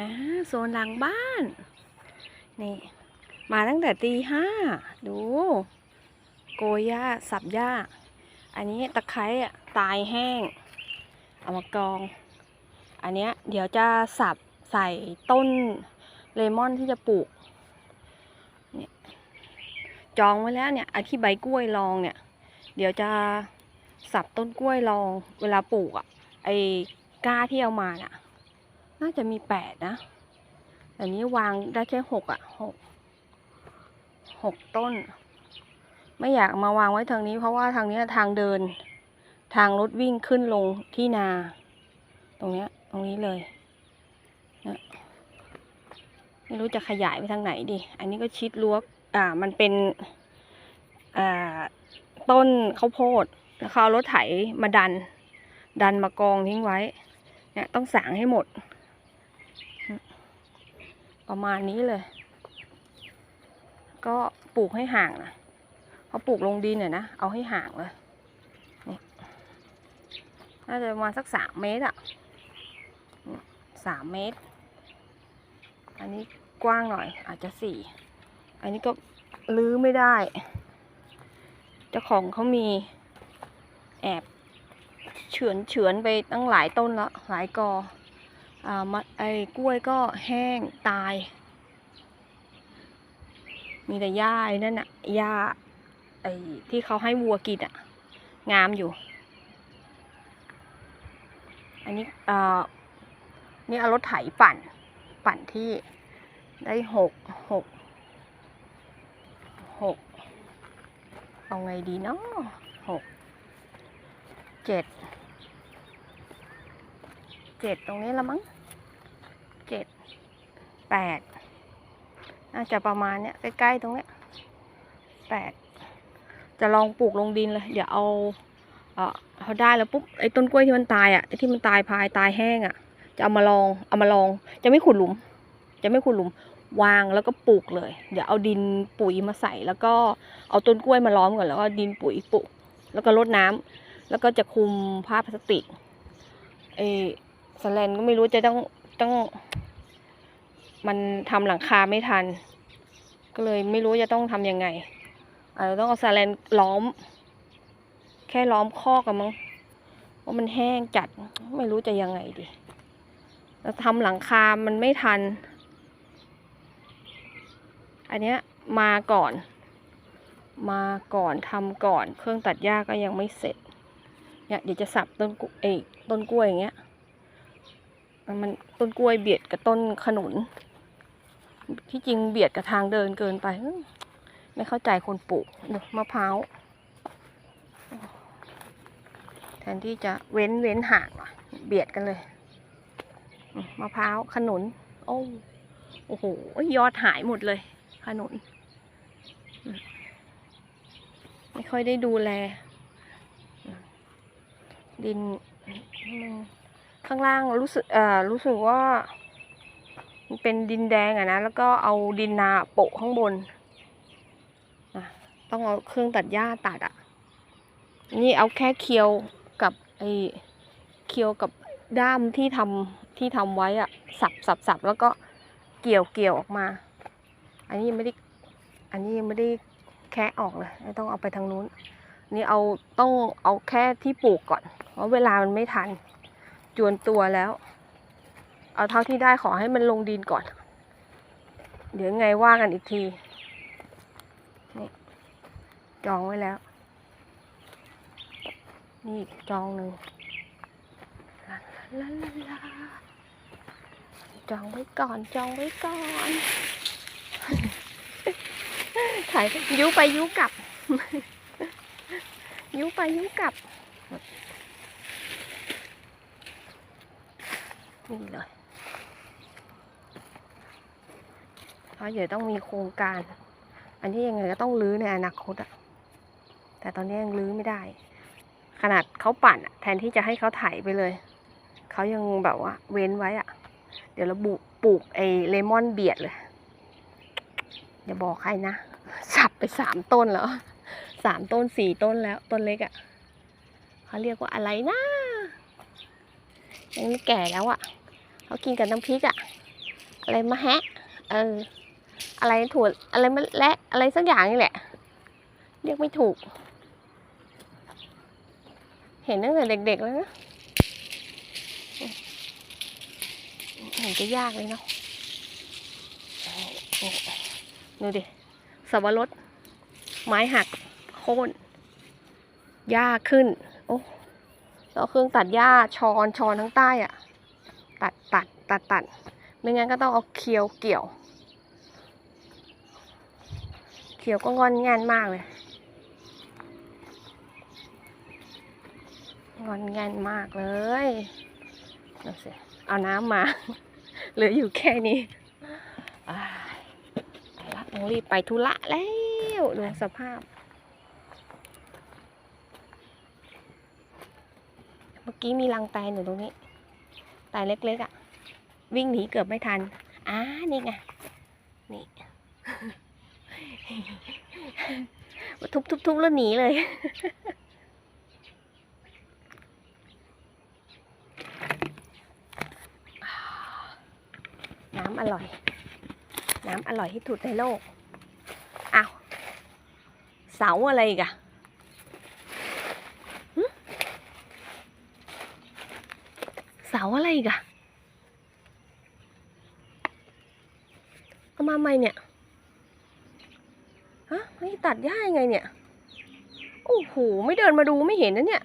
อ่าโซนหลังบ้าน นี่ มาตั้งแต่ตีห้า ดู โกยหญ้าสับหญ้า อันนี้ตะไคร้อะตายแห้ง เอามากอง อันเนี้ยเดี๋ยวจะสับใส่ต้นเลมอนที่จะปลูก เนี่ย จองไว้แล้วเนี่ยอาที่ใบกล้วยรองเนี่ย เดี๋ยวจะสับต้นกล้วยรอง เวลาปลูกอะ่ะไอ้ก้าที่เอามาน่ะ น่าจะมีแปดนะแต่นี้วางได้แค่หกอะหกหกต้น ไม่อยากมาวางไว้ทางนี้เพราะว่าทางนี้ทางเดิน ทางรถวิ่งขึ้นลงที่นา ตรงเนี้ย ตรงนี้เลยไม่รู้จะขยายไปทางไหนดิ อันนี้ก็ชิดรั้วอ่า มันเป็น อ่า ต้นข้าวโพด แล้วเขาเอารถไถมาดัน ดันมากองทิ้งไว้ เนี่ย ต้องสางให้หมด ประมาณนี้เลย ก็ปลูกให้ห่างนะพอปลูกลงดินเนี่ยนะ เอาให้ห่างเลยนี่น่าจะประมาณสักสามเมตรอะสามเมตร อันนี้กว้างหน่อย อาจจะสี่อันนี้ก็ลื้อไม่ได้ เจ้าของเขามีแอบเฉือนเฉือนไปตั้งหลายต้นแล้วหลายกอ มะไอ้กล้วยก็แห้งตาย มีแต่หญ้าไอ้นั่นอะหญ้าไอ้ที่เขาให้วัวกินอะงามอยู่ อันนี้อ่านี่เอารถไถปั่น ปั่นที่ได้หกหกหกเอาไงดีเนาะหกเจ็ดเจ็ดตรงนี้ละมั้ง แปดน่าจะประมาณเนี้ยใกล้ๆตรงเนี้ยแปดจะลองปลูกลงดินเลย เดี๋ยวเอาเออเขาได้แล้วปุ๊บไอ้ต้นกล้วยที่มันตายอะไอ้ที่มันตายพายตายแห้งอะ จะเอามาลองเอามาลอง จะไม่ขุดหลุม จะไม่ขุดหลุมวางแล้วก็ปลูกเลย เดี๋ยวเอาดินปุ๋ยมาใส่ แล้วก็เอาต้นกล้วยมาล้อมก่อนแล้วก็ดินปุ๋ยปลูกแล้วก็รดน้ำแล้วก็จะคุมผ้าพลาสติกเออสแลนก็ไม่รู้จะต้องต้อง มันทำหลังคาไม่ทัน ก็เลยไม่รู้จะต้องทำยังไงอาจจะต้องเอาสแลนล้อม แค่ล้อมคอกกันมั้งว่ามันแห้งจัดไม่รู้จะยังไงดีแล้วทำหลังคา มันไม่ทัน อันเนี้ยมาก่อน มาก่อนทำก่อน เครื่องตัดหญ้าก็ยังไม่เสร็จเนี่ยเดี๋ยวจะสับต้นกุเอยต้นกล้วยอย่างเงี้ยมันต้นกล้วยเบียดกับต้นขนุน ที่จริงเบียดกับทางเดินเกินไป ไม่เข้าใจคนปลูกมะพร้าวแทนที่จะเว้นเว้นห่างเบียดกันเลยมะพร้าวขนุน โอ้โอ้โหยอดหายหมดเลย ขนุน ไม่ค่อยได้ดูแล ดินข้างล่างรู้สึกเอ่อรู้สึกว่า มันเป็นดินแดงอะนะ แล้วก็เอาดินนาโปะข้างบน ต้องเอาเครื่องตัดหญ้าตัดอะนี่เอาแค่เคียวกับไอ้เคียวกับด้ามที่ทำที่ทำไว้อะสับสับสับแล้วก็เกี่ยวเกี่ยวออกมา อันนี้ยังไม่ได้ อันนี้ยังไม่ได้แคะออกเลย ต้องเอาไปทางนู้น นี่เอาต้องเอาแค่ที่ปลูกก่อน เพราะเวลามันไม่ทัน จวนตัวแล้ว เอาเท่าที่ได้ขอให้มันลงดินก่อน เดี๋ยวไงว่ากันอีกที นี่จองไว้แล้ว นี่อีกจองหนึ่งลาลาลาจองไว้ก่อนจองไว้ก่อนถ่ายยุไปยุกลับ ยุไปยุกลับ นี่เลย เพราะเดี๋ยวต้องมีโครงการ อันที่ยังไงก็ต้องรื้อในอนาคตอะแต่ตอนนี้ยังรื้อไม่ได้ ขนาดเขาปั่นอะแทนที่จะให้เขาไถไปเลย เขายังแบบว่า เว้นไว้อะเดี๋ยวเราปลูกไอ้เลมอนเบียดเลยอย่าบอกใครนะสับไปสามต้นแล้วสามต้นสี่ต้นแล้วต้นเล็กอะเขาเรียกว่าอะไรนะยังไม่แก่แล้วอะเขากินกับน้ำพริกอะอะไรมะแฮะ เออ อะไรถั่วอะไรมะและอะไรสักอย่างนี่แหละ เรียกไม่ถูก เห็นตั้งแต่เด็กๆแล้วนะเห็นจะยากเลยเนาะดูดิสับปะรดไม้หักโค่นหญ้าขึ้น โอ้แล้วเครื่องตัดหญ้าชอนชอนทั้งใต้อะตัดตัดตัดตัดไม่งั้นก็ต้องเอาเคียวเกี่ยว เขียวก็งอนแงนมากเลย งอนแงนมากเลยดูสิเอาน้ำมา เหลืออยู่แค่นี้ไปละต้องรีบไปธุระแล้วดูสภาพ เมื่อกี้มีรังแตนอยู่ตรงนี้ แตนเล็กๆอะ่ะ วิ่งหนีเกือบไม่ทันอ่านี่ไง นี่ ทุบๆๆแล้วหนีเลยน้ำอร่อย น้ำอร่อยที่สุดในโลกอ้าวเสาอะไรกะเสาอะไรกะเอามาใหม่เนี่ย ตัดหญ้ายังไงเนี่ย โอ้โห ไม่เดินมาดูไม่เห็นนะเนี่ย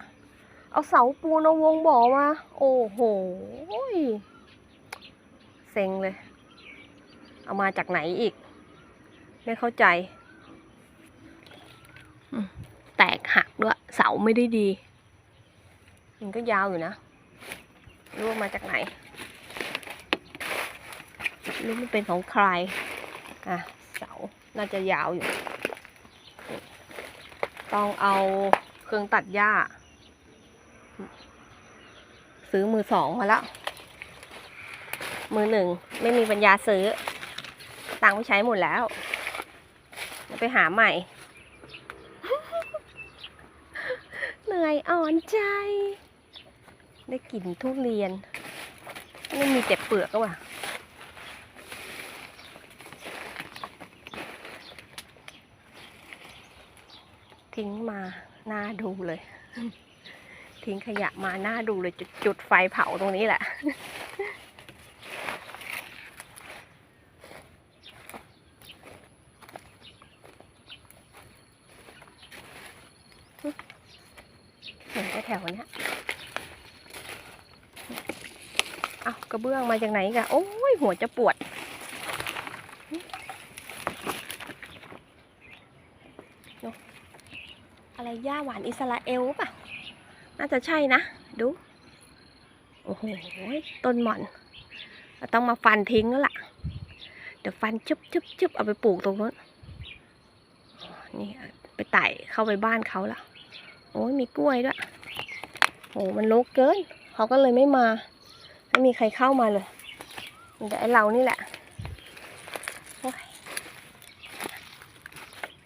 เอาเสาปูนเอาวงบ่อมา โอ้โหยเซ็งเลย เอามาจากไหนอีก ไม่เข้าใจ แตกหักด้วย เสาไม่ได้ดี มันก็ยาวอยู่นะรู้ว่ามาจากไหนไม่รู้มันเป็นของใคร อะ เสา น่าจะยาวอยู่ ต้องเอาเครื่องตัดหญ้า ซื้อมือสองมาแล้ว มือหนึ่งไม่มีปัญญาซื้อ ตังค์ไม่ใช้หมดแล้ว ไปหาใหม่ เหนื่อยอ่อนใจ ได้กลิ่นทุเรียน ไม่มีแต่เปลือกก็ว่ะ ทิ้งมาหน้าดูเลย ทิ้งขยะมาหน้าดูเลยจุดจุดไฟเผาตรงนี้แหละเห็นแถวเนี้ยเอากระเบื้องมาจากไหนกันโอ้ยหัวจะปวด อะไร ย่าหวานอิสราเอลป่ะ น่าจะใช่นะ ดู โอ้โห ต้นหม่อน ต้องมาฟันทิ้งแล้วล่ะ เดี๋ยวฟันจุบจุบจุบเอาไปปลูกตรงนู้น นี่ไปไต่เข้าไปบ้านเขาละโอ้ยมีกล้วยด้วย โอ้มันรกเกิน เขาก็เลยไม่มา ไม่มีใครเข้ามาเลยมีแต่ไอเรานี่แหละ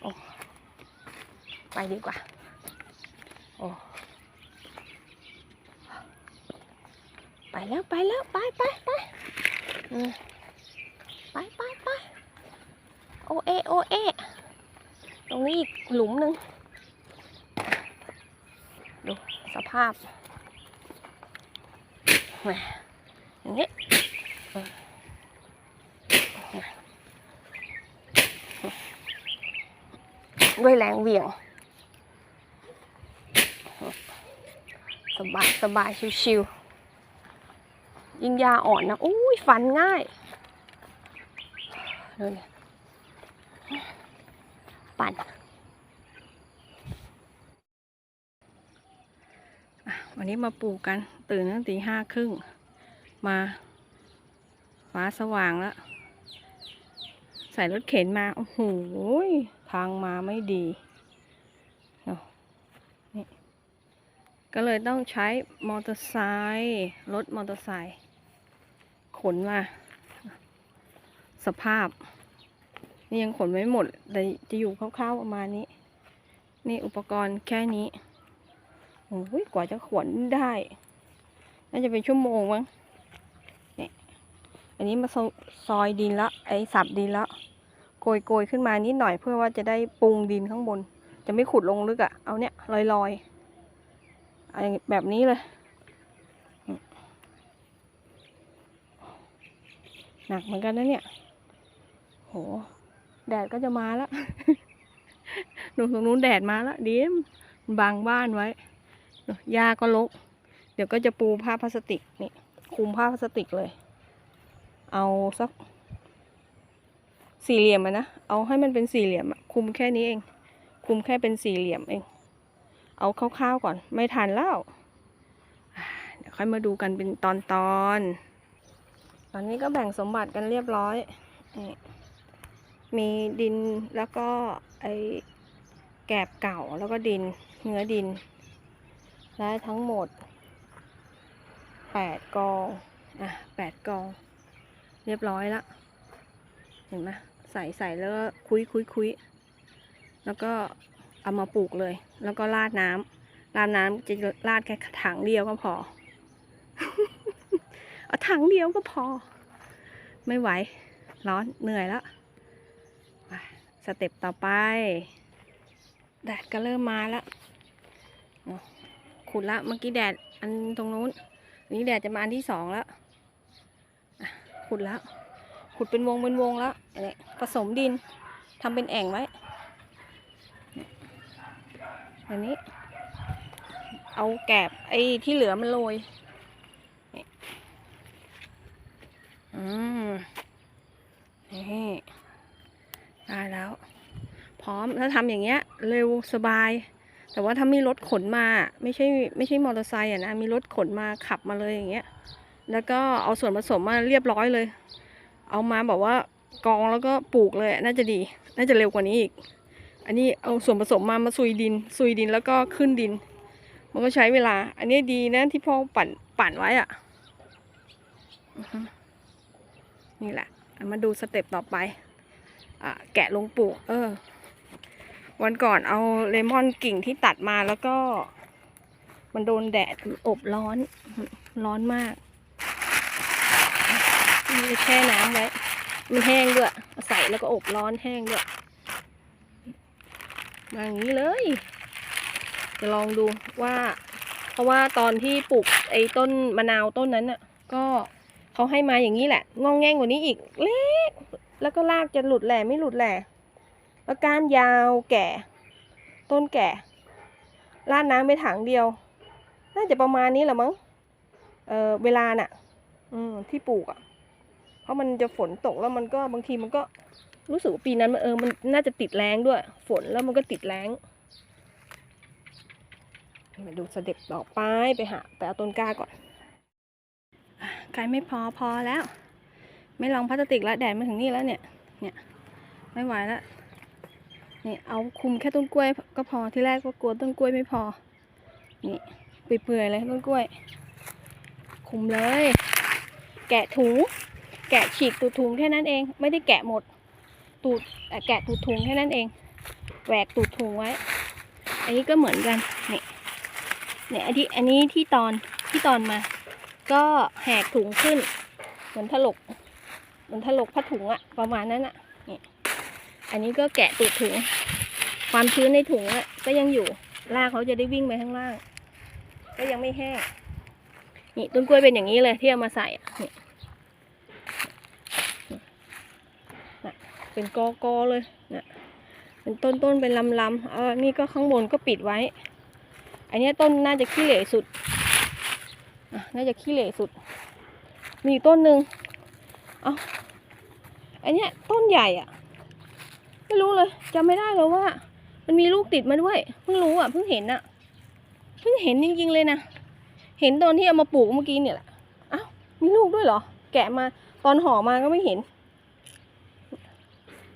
โอ้ไปดีกว่า โอ้ไป แล้วไปแล้วไปไปไปไปไปไปโอเอโอเอตรงนี้อีกหลุมหนึ่งดูสภาพแหมอย่างนี้ด้วยแรงเหวี่ยง สบาย สบาย ชิวๆ ยิ่งยาอ่อนนะอุ้ยฟันง่ายดูนี่ปั่นอะวันนี้มาปลูกกัน ตื่นตั้งตีห้าครึ่ง มาฟ้าสว่างแล้ว ใส่รถเข็นมา โอ้โหทางมาไม่ดีเนาะนี่ก็เลยต้องใช้มอเตอร์ไซค์รถมอเตอร์ไซค์ นมาสภาพ นี่ยังขนไม่หมดแต่จะอยู่คร่าวๆประมาณนี้ นี่อุปกรณ์แค่นี้โอ้ยกว่าจะขนได้ น่าจะเป็นชั่วโมงมั้งนี่อันนี้มาซอยดินแล้วไอ้สับดินแล้วโกยโกยขึ้นมานิดหน่อยเพื่อว่าจะได้ปรุงดินข้างบน จะไม่ขุดลงลึกอะ่ะ เอาเนี้ยลอยลอยๆเอแบบนี้เลย หนักเหมือนกันนะเนี่ย โห แดดก็จะมาแล้วดูตรงนู้นแดดมาแล้วดีมนบังบ้านไว้หญ้าก็ลก เดี๋ยวก็จะปูผ้าพลาสติกนี่คลุมผ้าพลาสติกเลย เอาสักสี่เหลี่ยมนะ เอาให้มันเป็นสี่เหลี่ยมคุมแค่นี้เอง คุมแค่เป็นสี่เหลี่ยมเอง เอาคร่าวๆก่อน ไม่ทันแล้วอ่าเดี๋ยวค่อยมาดูกันเป็นตอนๆ ตอนนี้ก็แบ่งสมบัติกันเรียบร้อย มีดินแล้วก็ไอแกบเก่าแล้วก็ดินเนื้อดินได้ทั้งหมดแปดกอง อะแปดกอง เรียบร้อยละ เห็นไหมใส่ใส่แล้วก็คุยคุยคุยแล้วก็เอามาปลูกเลย แล้วก็ราดน้ำราดน้ำจะราดแค่ถังเดียวก็พอ เอาถังเดียวก็พอ ไม่ไหว ร้อนเหนื่อยแล้วไปสเต็ปต่อไป แดดก็เริ่มมาแล้วขุดละเมื่อกี้แดดอันตรงนู้นอันนี้แดดจะมาอันที่สองแล้วขุดแล้ว ขุดเป็นวงเป็นวงแล้วอนี้ผสมดินทำเป็นแอ่งไว้อันนี้ เอาแกบไอ้ที่เหลือมันโรยนี่อืม นี่ได้แล้ว พร้อมถ้าทำอย่างเงี้ย เร็วสบาย แต่ว่าถ้ามีรถขนมา ไม่ใช่ไม่ใช่มอเตอร์ไซค์อะนะ มีรถขนมาขับมาเลยอย่างเงี้ย แล้วก็เอาส่วนผสมมาเรียบร้อยเลย เอามาแบบว่ากองแล้วก็ปลูกเลยน่าจะดี น่าจะเร็วกว่านี้อีก อันนี้เอาส่วนผสมมามาซุยดินซุยดินแล้วก็ขึ้นดิน มันก็ใช้เวลา อันนี้ดีนะที่พ่อปั่นปั่นไว้อะอือฮึ นี่แหละมาดูสเต็ปต่อไปอแกะลงปลูก เออ วันก่อนเอาเลมอนกิ่งที่ตัดมาแล้วก็ มันโดนแดดอบร้อน ร้อนมากนี่แช่น้ำไว้ มันแห้งด้วยอาใส่แล้วก็อบร้อนแห้งด้วย มาอย่างนี้เลย จะลองดูว่า เพราะว่าตอนที่ปลูกไอ้ต้นมะนาวต้นนั้นน่ะ ก็ เขาให้มาอย่างนี้แหละ งองแงงกว่านี้อีก เล็ก แล้วก็รากจะหลุดแหล่ไม่หลุดแหล่แล้วก้านยาวแก่ ต้นแก่ราดน้ำไปถังเดียว น่าจะประมาณนี้แหละมั้ง เออเวลาน่ะ อืมที่ปลูกอะ เพราะมันจะฝนตกแล้วมันก็บางทีมันก็รู้สึกว่าปีนั้นมันเออมันน่าจะติดแรงด้วย ฝนแล้วมันก็ติดแรงมาดูสเต็ปต่อไปไปหาไปเอาต้นกล้าก่อน ไกลไม่พอพอแล้ว ไม่ลองพลาสติกแล้วแดดมาถึงนี่แล้วเนี่ย เนี่ยไม่ไหวแล้วนี่เอาคุมแค่ต้นกล้วยก็พอที่แรกก็กลัวต้นกล้วยไม่พอ นี่เปื่อยๆเลยต้นกล้วย คุมเลย แกะถุงแกะฉีกตูดถุงแค่นั้นเอง ไม่ได้แกะหมด ตูดแกะตูดถุงแค่นั้นเองแหวกตูดถุงไว้ อันนี้ก็เหมือนกันนี่เนี่ยอันที่อันนี้ที่ตอนที่ตอนมา ก็แหกถุงขึ้น เหมือนถลก เหมือนถลกผ้าถุงอะประมาณนั้นอะนี่อันนี้ก็แกะตูดถุง ความชื้นในถุงอะก็ยังอยู่รากเขาจะได้วิ่งไปข้างล่าง ก็ยังไม่แห้งนี่ต้นกล้วยเป็นอย่างนี้เลยที่เอามาใส่นี่เป็นกอกอเลยนี่ยเป็นต้นต้นๆเป็นลำลำเออนี่ก็ข้างบนก็ปิดไว้ อันนี้ต้นน่าจะขี้เหร่สุด น่าจะขี้เหร่สุด มีอีกต้นหนึ่งเอาอันเนี้ยต้นใหญ่อะ ไม่รู้เลยจำไม่ได้เลยว่า มันมีลูกติดมาด้วย เพิ่งรู้อะ เพิ่งเห็นอะ เพิ่งเห็นจริงๆเลยนะ เห็นตอนที่เอามาปลูกเมื่อกี้เนี่ยแหละอ้าวมีลูกด้วยเหรอ แกะมา ตอนห่อมาก็ไม่เห็น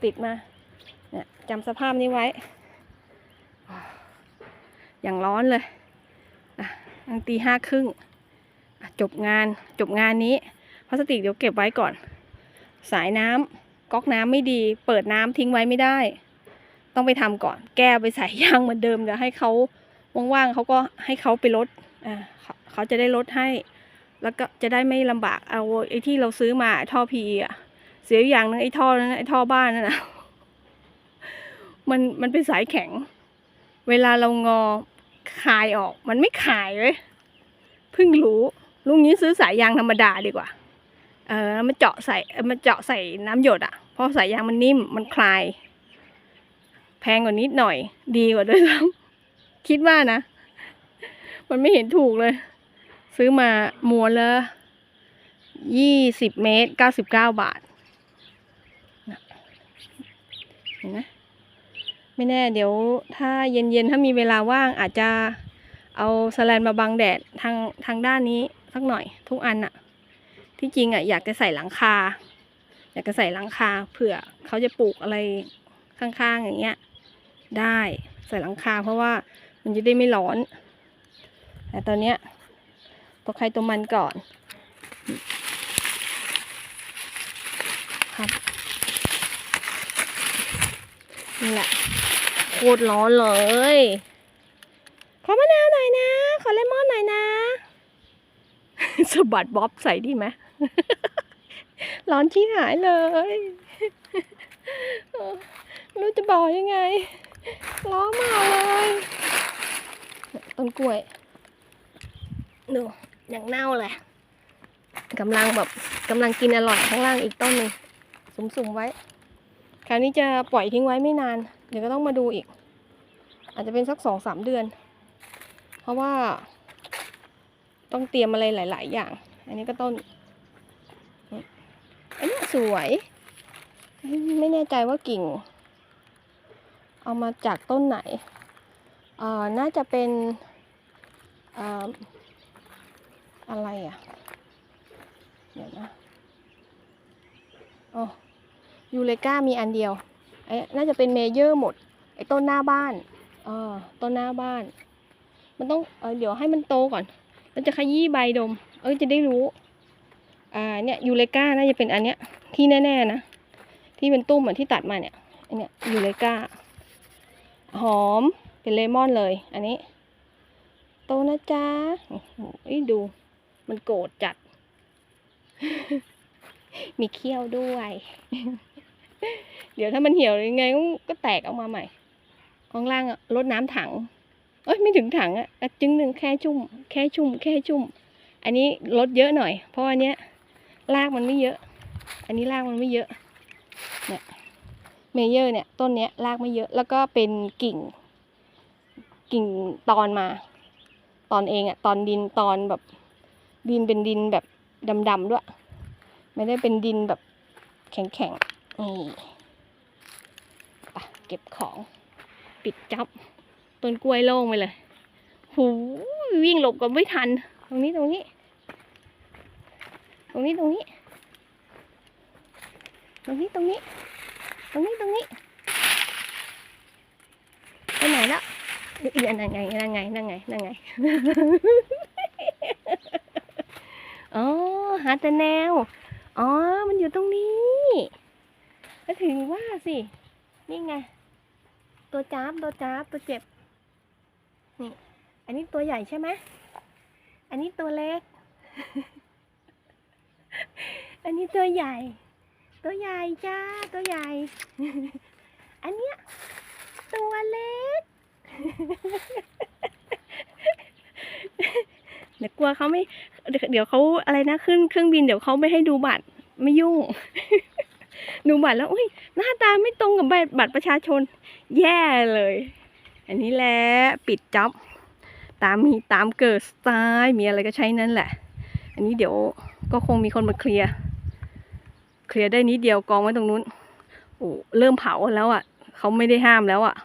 ติดมา เนี่ยจำสภาพนี้ไว้ อย่างร้อนเลยอะตีห้าครึ่ง จบงานจบงานนี้พลาสติกเดี๋ยวเก็บไว้ก่อน สายน้ำก๊อกน้ำไม่ดี เปิดน้ำทิ้งไว้ไม่ได้ ต้องไปทำก่อน แก้ไปใส่ยางเหมือนเดิมเดี๋ยวให้เขาว่างๆเขาก็ให้เขาไปลดอ่าเขาจะได้ลดให้ แล้วก็จะได้ไม่ลำบากเอาไอ้ที่เราซื้อมาท่อพีอะเสียอย่างนึงไอ้ท่อนั้นไอ้ท่อบ้านนั่นนะมันมันเป็นสายแข็ง เวลาเรางอคายออก มันไม่คายเว้ยเพิ่งรู้ ลุงนี้ซื้อสายยางธรรมดาดีกว่า เออมาเจาะใส่มาเจาะใส่น้ำหยดอะ เพราะสายยางมันนิ่มมันคลาย แพงกว่านิดหน่อย ดีกว่าด้วยซ้ำคิดว่านะ มันไม่เห็นถูกเลย ซื้อมาม้วนละยี่สิบเมตรเก้าสิบเก้าบาทนะเห็นไหมไม่แน่เดี๋ยวถ้าเย็นๆ ถ้ามีเวลาว่างอาจจะเอาสแลนมาบังแดดทางทางด้านนี้ สักหน่อย ทุกอันอะที่จริงอะอยากจะใส่หลังคา อยากจะใส่หลังคาเผื่อเขาจะปลูกอะไรข้างๆอย่างเงี้ย ได้ใส่หลังคาเพราะว่ามันจะได้ไม่ร้อน แต่ตอนเนี้ยตัวใครตัวมันก่อนครับนี่แหละโคตรร้อนเลย ขอมะนาวหน่อยนะ ขอเลมอนหน่อยนะ สะบัดบ๊อบใส่ดีไหมร้อนชี้หายเลยรู้จะบอกยังไง ร้อนมากเลยเนี่ยต้นกล้วย ดูอย่างเน่าเลยกำลังแบบกำลังกินอร่อยข้างล่างอีกต้นหนึ่งสุ่มๆไว้ คราวนี้จะปล่อยทิ้งไว้ไม่นาน เดี๋ยวก็ต้องมาดูอีก อาจจะเป็นสักสองสามเดือน เพราะว่า ต้องเตรียมอะไรหลาย ๆ อย่าง อันนี้ก็ต้น อันนี้สวย ไม่แน่ใจว่ากิ่ง เอามาจากต้นไหน เอ่อ น่าจะเป็นอ่ออะไรอะ เดี๋ยวนะอ๋อยูเลกามีอันเดียวไอ้น่าจะเป็นเมเยอร์หมด ไอ้ต้นหน้าบ้าน เออ ต้นหน้าบ้าน มันต้อง เออเดี๋ยวให้มันโตก่อน มันจะขยี้ใบดม เอ้ยจะได้รู้ อ่าเนี่ยยูเลกาน่าจะเป็นอันเนี้ยที่แน่ๆนะที่เป็นตุ้มเหมือนที่ตัดมาเนี่ยอันเนี้ยยูเลกาหอมเป็นเลมอนเลย อันนี้ โตนะจ๊ะโอ้ดูมันโกรธจัด มีเขี้ยวด้วย เดี๋ยวถ้ามันเหี่ยวยังไงก็แตกออกมาใหม่ข้างล่างอะลดน้ำถัง เอ้ยไม่ถึงถังอะอะจึงหนึ่งแค่ชุ่ม แค่ชุ่ม แค่ชุ่ม อันนี้ลดเยอะหน่อย เพราะอันเนี้ยรากมันไม่เยอะ อันนี้รากมันไม่เยอะ เนี่ยเมเยอร์เนี่ยต้นเนี้ยรากไม่เยอะ แล้วก็เป็นกิ่ง กิ่งตอนมา ตอนเองอะตอนดินตอนแบบดินเป็นดินแบบดำๆด้วย ไม่ได้เป็นดินแบบแข็งๆนี่ไปเก็บของ ปิดจับ ต้นกล้วยโล่งไปเลยหูวิ่งหลบก็ไม่ทัน ตรงนี้ตรงนี้ ตรงนี้ตรงนี้ ตรงนี้ตรงนี้ ตรงนี้ตรงนี้ไปไหนละเดี๋ยวนั่นไงนั่นไงนั่นไงนั่นไงอ๋อหาแต่แนว อ๋อ มันอยู่ตรงนี้ก็ถึงว่าสิ นี่ไง ตัวจ้าบตัวจ้าบตัวเจ็บ นี่ อันนี้ตัวใหญ่ใช่ไหม อันนี้ตัวเล็ก อันนี้ตัวใหญ่ ตัวใหญ่จ้า ตัวใหญ่ อันเนี้ยตัวเล็กเดี๋ยวกลัวเขาไม่ เดี๋ยวเขาอะไรนะขึ้นเครื่องบินเดี๋ยวเขาไม่ให้ดูบัตรไม่ยุ่ง ดูบัตรแล้วอุ้ยหน้าตาไม่ตรงกับบัตรประชาชน แย่เลย อันนี้แหละปิดจ็อบตามมีตามเกิดสไตล์มีอะไรก็ใช้นั่นแหละ อันนี้เดี๋ยวก็คงมีคนมาเคลียร์เคลียร์ได้นิดเดียวกองไว้ตรงนู้นโอ้เริ่มเผาแล้วอะ่ะเขาไม่ได้ห้ามแล้วอะ่ะ